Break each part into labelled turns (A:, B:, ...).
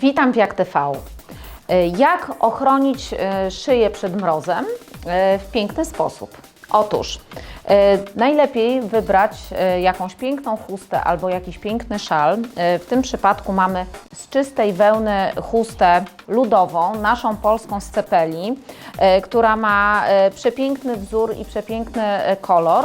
A: Witam w Jak TV. E, Jak ochronić e, szyję przed mrozem e, w piękny sposób? Otóż najlepiej wybrać jakąś piękną chustę albo jakiś piękny szal. W tym przypadku mamy z czystej wełny chustę ludową, naszą polską z cepeli, która ma przepiękny wzór i przepiękny kolor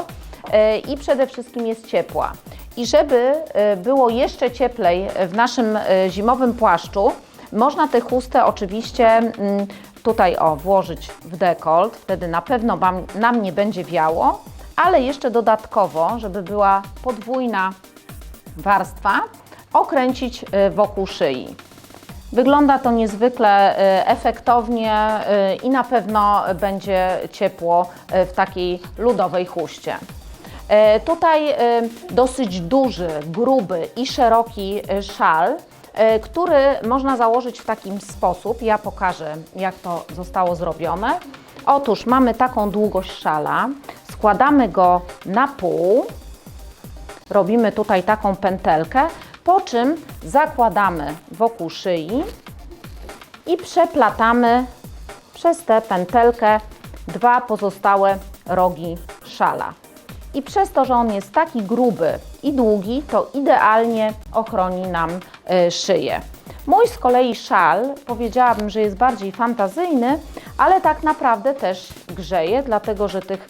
A: i przede wszystkim jest ciepła. I żeby e, było jeszcze cieplej w naszym e, zimowym płaszczu, można tę chustę oczywiście mm, tutaj o włożyć w dekolt, wtedy na pewno nam nie będzie wiało, ale jeszcze dodatkowo, żeby była podwójna warstwa, okręcić e, wokół szyi. Wygląda to niezwykle efektownie i na pewno będzie ciepło w takiej ludowej chuście. E, Tutaj e, dosyć duży, gruby i szeroki e, szal, który można założyć w taki sposób. Ja pokażę, jak to zostało zrobione. Otóż mamy taką długość szala, składamy go na pół, robimy tutaj taką pętelkę, po czym zakładamy wokół szyi i przeplatamy przez tę pętelkę dwa pozostałe rogi szala. I przez to, że on jest taki gruby i długi, to idealnie ochroni nam y, szyję. Mój z kolei szal powiedziałabym, że jest bardziej fantazyjny, ale tak naprawdę też grzeje, dlatego że tych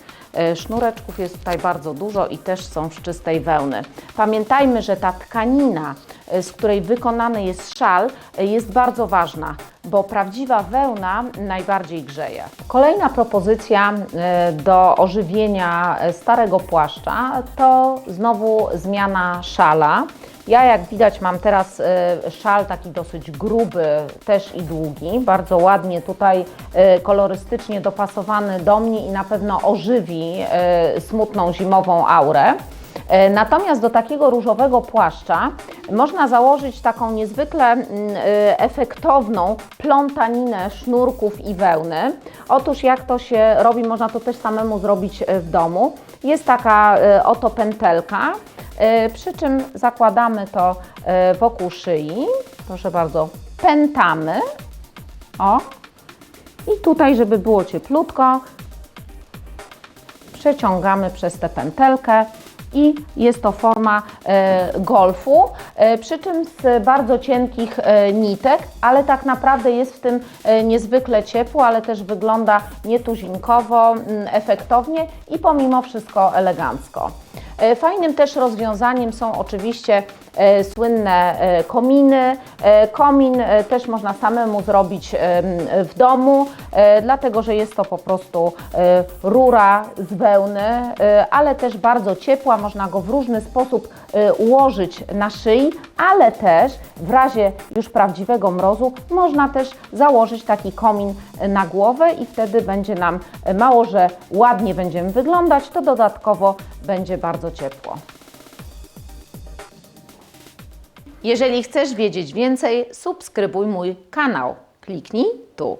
A: sznureczków jest tutaj bardzo dużo i też są z czystej wełny. Pamiętajmy, że ta tkanina, y, z której wykonany jest szal, y, jest bardzo ważna, bo prawdziwa wełna najbardziej grzeje. Kolejna propozycja do ożywienia starego płaszcza to znowu zmiana szala. Ja jak widać mam teraz y, szal taki dosyć gruby, też i długi, bardzo ładnie tutaj y, kolorystycznie dopasowany do mnie i na pewno ożywi y, smutną zimową aurę. Natomiast do takiego różowego płaszcza można założyć taką niezwykle mm, efektowną plątaninę sznurków i wełny. Otóż jak to się robi, można to też samemu zrobić w domu. Jest taka oto pętelka, przy czym zakładamy to e, wokół szyi. Proszę bardzo, pętamy. O. I tutaj, żeby było cieplutko, przeciągamy przez tę pętelkę i jest to forma e, golfu, e, przy czym z bardzo cienkich e, nitek, ale tak naprawdę jest w tym e, niezwykle ciepło, ale też wygląda nietuzinkowo, mm, efektownie i pomimo wszystko elegancko. E, Fajnym też rozwiązaniem są oczywiście e, słynne e, kominy. Komin też można samemu zrobić w domu, dlatego że jest to po prostu rura z wełny, ale też bardzo ciepła. Można go w różny sposób ułożyć na szyi, ale też w razie już prawdziwego mrozu można też założyć taki komin na głowę i wtedy będzie nam mało, że ładnie będziemy wyglądać, to dodatkowo będzie bardzo ciepło. Jeżeli chcesz wiedzieć więcej, subskrybuj mój kanał. Kliknij tu.